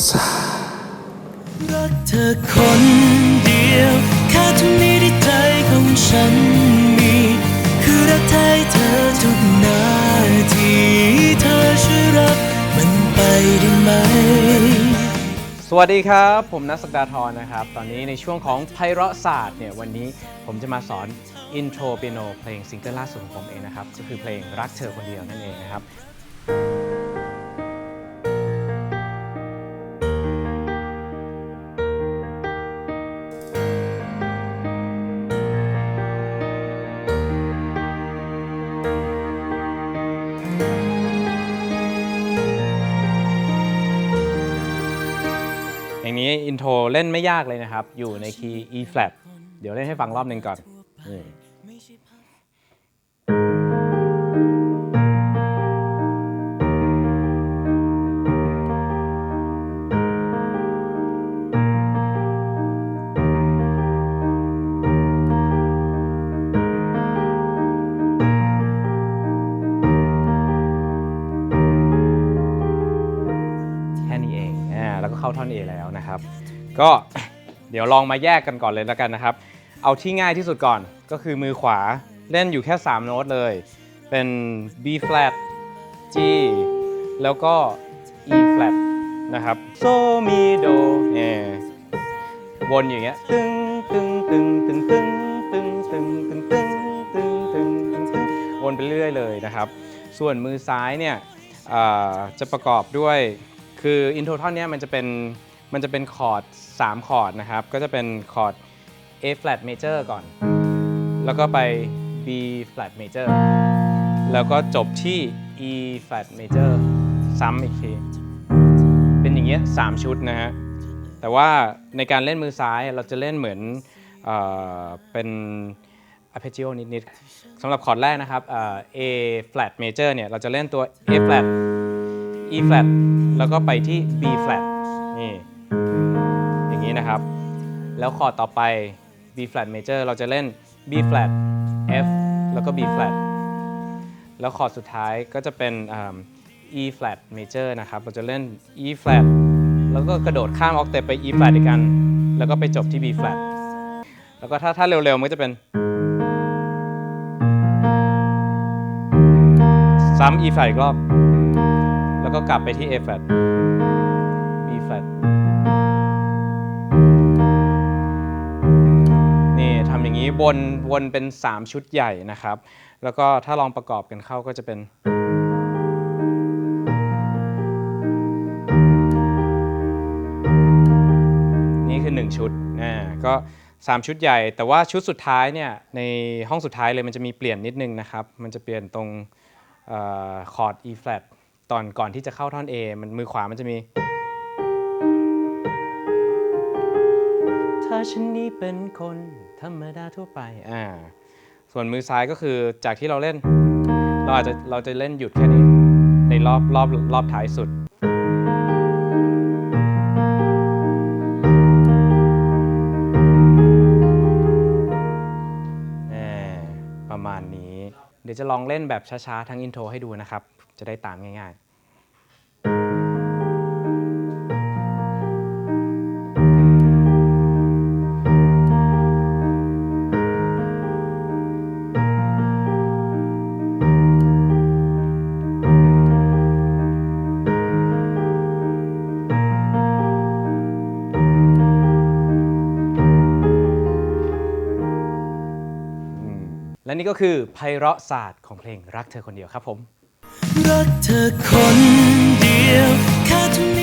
รักเธอคนเดียวแค่ทุกนี้ที่ใจของฉันมี คือรักแท้เธอทุกนาทีเธอช่วยรับมันไปได้ไหม สวัสดีครับ ผมนัสกดาทรนะครับ ตอนนี้ในช่วงของไพเราะศาสตร์เนี่ยวันนี้ผมจะมาสอนอินโทรเปียโนเพลงซิงเกิลล่าสุดของผมเองนะครับ ก็คือเพลงรักเธอคนเดียวนั่นเองนะครับ นี้อินโทรเล่นไม่ยากเลยนะครับ อยู่ในคีย์ E flat เดี๋ยวเล่นให้ฟังรอบหนึ่งก่อนนี่แค่นี้เอง อ่าแล้วก็เข้าท่อน A แล้วนะครับ ก็เดี๋ยวลองมาแยกกันก่อนเลยแล้วกันนะครับ เอาที่ง่ายที่สุดก่อนก็คือมือขวาเล่นอยู่แค่ 3 โน้ตเลย เป็น B flat G แล้วก็ E flat นะครับ So Mi Do เนี่ยวนอย่างเงี้ยตึงตึงตึงตึงตึงตึงตึงตึงตึงตึงตึงตึงตึงวนไปเรื่อยเลยนะครับ ส่วนมือซ้ายเนี่ยจะประกอบด้วย คืออินโทรท่อนนี้มันจะเป็นมันจะเป็นคอร์ด3คอร์ดนะครับ ก็จะเป็นคอร์ด A flat major ก่อน แล้วก็ไป B flat major แล้วก็จบที่ E flat major ซ้ำอีกที เป็นอย่างเงี้ย3ชุดนะฮะ แต่ว่าในการเล่นมือซ้ายเราจะเล่นเหมือนเอเป็น arpeggio นิดๆสำหรับคอร์ดแรกนะครับ A flat major เนี่ย เราจะเล่นตัว A flat E flat แล้วก็ไปที่ B flat นี่อย่างนี้นะครับ แล้วคอร์ดต่อไป B flat major เราจะเล่น B flat F แล้วก็ B flat แล้วคอร์ดสุดท้ายก็จะเป็น E flat major นะครับ เราจะเล่น E flat แล้วก็กระโดดข้ามออกเตปไป E flat อีกกัน แล้วก็ไปจบที่ B flat แล้วก็ถ้าถ้าเร็วๆ มันก็จะเป็น ซ้ำ E flat อีกรอบ แล้วก็กลับไปที่ A flat B flat นี่ทำอย่างนี้วนวนเป็น 3 ชุดใหญ่นะครับ แล้วก็ถ้าลองประกอบกันเข้าก็จะเป็น นี่คือ 1 ชุดนะก็3 ชุดใหญ่ แต่ว่าชุดสุดท้ายเนี่ยในห้องสุดท้ายเลยมันจะมีเปลี่ยนนิดนึงนะครับ มันจะเปลี่ยนตรงออคอร์ด E flat ตอนก่อนที่จะเข้าท่อน A มันมือขวามันจะมี ถ้าฉันนี้เป็นคนธรรมดาทั่วไปอ่าส่วนมือซ้ายก็คือจากที่เราเล่น เราอาจจะเราจะเล่นหยุดแค่นี้ ในรอบรอบรอบท้ายสุด ประมาณนี้ เดี๋ยวจะลองเล่นแบบช้าๆ ทั้งอินโทรให้ดูนะครับ จะได้ตามง่าย ๆและนี่ก็คือไพเราะศาสตร์ของเพลงรักเธอคนเดียวครับผม รักเธอคนเดียวแค่ทุก